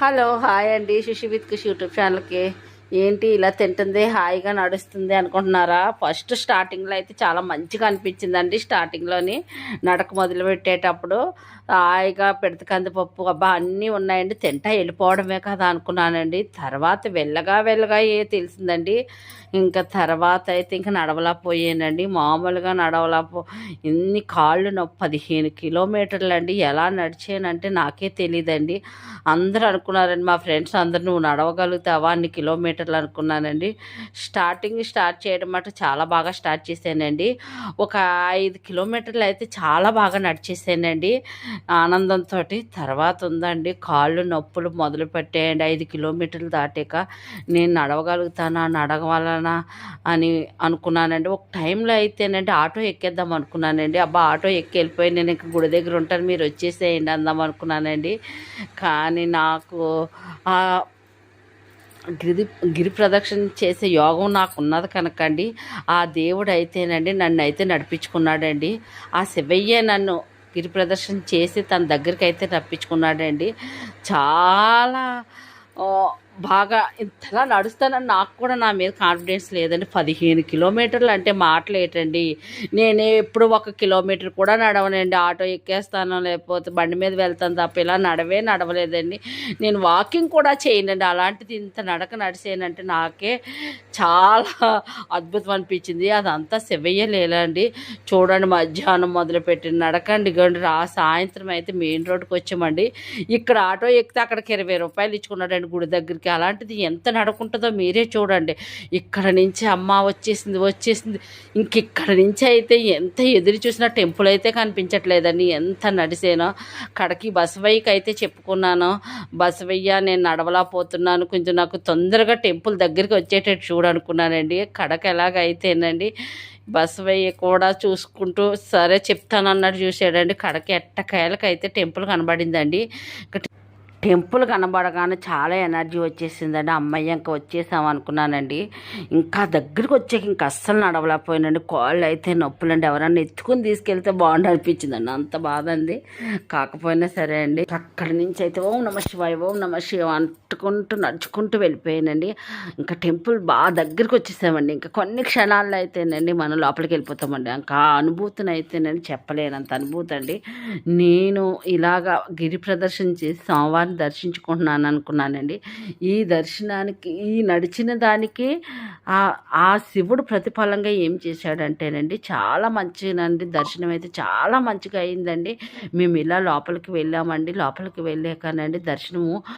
Hello hi అండి శిశు with Khushi YouTube ఛానల్కి ఏంటి ఇలా తింటుంది హాయిగా నడుస్తుంది అనుకుంటున్నారా? ఫస్ట్ స్టార్టింగ్లో అయితే చాలా మంచిగా అనిపించిందండి స్టార్టింగ్లోని నడక మొదలు పెట్టేటప్పుడు హాయిగా పెడత కందిపప్పు అబ్బా అన్నీ ఉన్నాయండి. తింటా వెళ్ళిపోవడమే కదా అనుకున్నానండి. తర్వాత వెళ్ళగా వెళ్ళగా ఏ తెలిసిందండి? ఇంకా తర్వాత అయితే ఇంకా నడవలేకపోయానండి మామూలుగా నడవలేపో ఇన్ని కాళ్ళు నొప్పి పదిహేను కిలోమీటర్లు అండి. ఎలా నడిచానంటే నాకే తెలియదండి అందరూ అనుకున్నారండి మా ఫ్రెండ్స్ అందరు నువ్వు నడవగలుగుతావా? అన్ని కిలోమీటర్ అనుకున్నానండి. స్టార్టింగ్ స్టార్ట్ చేయడం మాట చాలా బాగా స్టార్ట్ చేశానండి. ఒక ఐదు కిలోమీటర్లు అయితే చాలా బాగా నడిచేసానండి ఆనందంతో తర్వాత ఉందండి. కాళ్ళు నొప్పులు మొదలు పెట్టేయండి. ఐదు కిలోమీటర్లు దాటాక నేను నడవగలుగుతానా నడవాలనా అని అనుకున్నానండి. ఒక టైంలో అయితేనండి ఆటో ఎక్కేద్దాం అనుకున్నానండి. అబ్బా ఆటో ఎక్కి వెళ్ళిపోయి నేను ఇంకా గుడి దగ్గర ఉంటాను మీరు వచ్చేసేయండి అందాం అనుకున్నానండి. కానీ నాకు గిరి గిరి ప్రదక్షిణ చేసే యోగం నాకు ఉన్నది కనుకండి. ఆ దేవుడు అయితేనండి నన్ను అయితే నడిపించుకున్నాడండి. ఆ శివయ్య నన్ను గిరి ప్రదర్శన చేసి తన దగ్గరికి అయితే రప్పించుకున్నాడండి. చాలా బాగా ఇంతలా నడుస్తానని నాకు కూడా నా మీద కాన్ఫిడెన్స్ లేదండి. పదిహేను కిలోమీటర్లు అంటే మాటలేటండి నేను ఎప్పుడు ఒక కిలోమీటర్ కూడా నడవనండి. ఆటో ఎక్కేస్తాను లేకపోతే బండి మీద వెళ్తాను తప్ప ఇలా నడవే నడవలేదండి. నేను వాకింగ్ కూడా చేయనండి. అలాంటిది ఇంత నడక నడిచేనంటే నాకే చాలా అద్భుతం అనిపించింది. అదంతా శివయ్యలేలండి చూడండి మధ్యాహ్నం మొదలుపెట్టి నడకండి గండి. రా సాయంత్రం అయితే మెయిన్ రోడ్కి వచ్చామండి ఇక్కడ ఆటో ఎక్కితే అక్కడికి ఇరవై రూపాయలు ఇచ్చుకున్నాడండి గుడి దగ్గరికి అలాంటిది ఎంత నడుకుంటుందో మీరే చూడండి. ఇక్కడ నుంచి అమ్మ వచ్చేసింది వచ్చేసింది. ఇంక ఇక్కడ నుంచి అయితే ఎంత ఎదురు చూసినా టెంపుల్ అయితే కనిపించట్లేదండి. ఎంత నడిసేనో. కడకి బసవయ్యకి అయితే చెప్పుకున్నాను. బసవయ్య నేను నడవలేకపోతున్నాను కొంచెం నాకు తొందరగా టెంపుల్ దగ్గరికి వచ్చేటట్టు చూడనుకున్నానండి. కడక ఎలాగైతేనండి బసవయ్య కూడా చూసుకుంటూ సరే చెప్తానన్నట్టు చూసాడండి కడకి ఎట్టకాయలకైతే టెంపుల్ కనబడిందండి. టెంపుల్ కనబడగానే చాలా ఎనర్జీ వచ్చేసిందండి. అమ్మాయి ఇంకా వచ్చేసాం అనుకున్నానండి. ఇంకా దగ్గరికి వచ్చాక ఇంకా అస్సలు నడవలేకపోయినండి. కాళ్ళు అయితే నొప్పులండి. ఎవరన్నా ఎత్తుకుని తీసుకెళ్తే బాగుండు అనిపించిందండి అంత బాధ అండి కాకపోయినా సరే అండి. అక్కడి నుంచి అయితే ఓం నమ శివాయ ఓం నమ శివ అంటుకుంటూ నడుచుకుంటూ వెళ్ళిపోయానండి. ఇంకా టెంపుల్ బాగా దగ్గరికి వచ్చేసామండి. ఇంకా కొన్ని క్షణాల్లో అయితేనండి మనం లోపలికి వెళ్ళిపోతామండి. ఇంకా అనుభూతిని అయితేనండి చెప్పలేనంత అనుభూతి అండి. నేను ఇలాగా గిరి ప్రదర్శన చేసి సోమవారం స్వామివారిని దర్శించుకుంటున్నాను అనుకున్నానండి. ఈ దర్శనానికి ఈ నడిచిన దానికి ఆ శివుడు ప్రతిఫలంగా ఏం చేశాడంటేనండి చాలా మంచిగానండి దర్శనం అయితే చాలా మంచిగా అయిందండి. మేము ఇలా లోపలికి వెళ్ళామండి. లోపలికి వెళ్ళాకనండి దర్శనము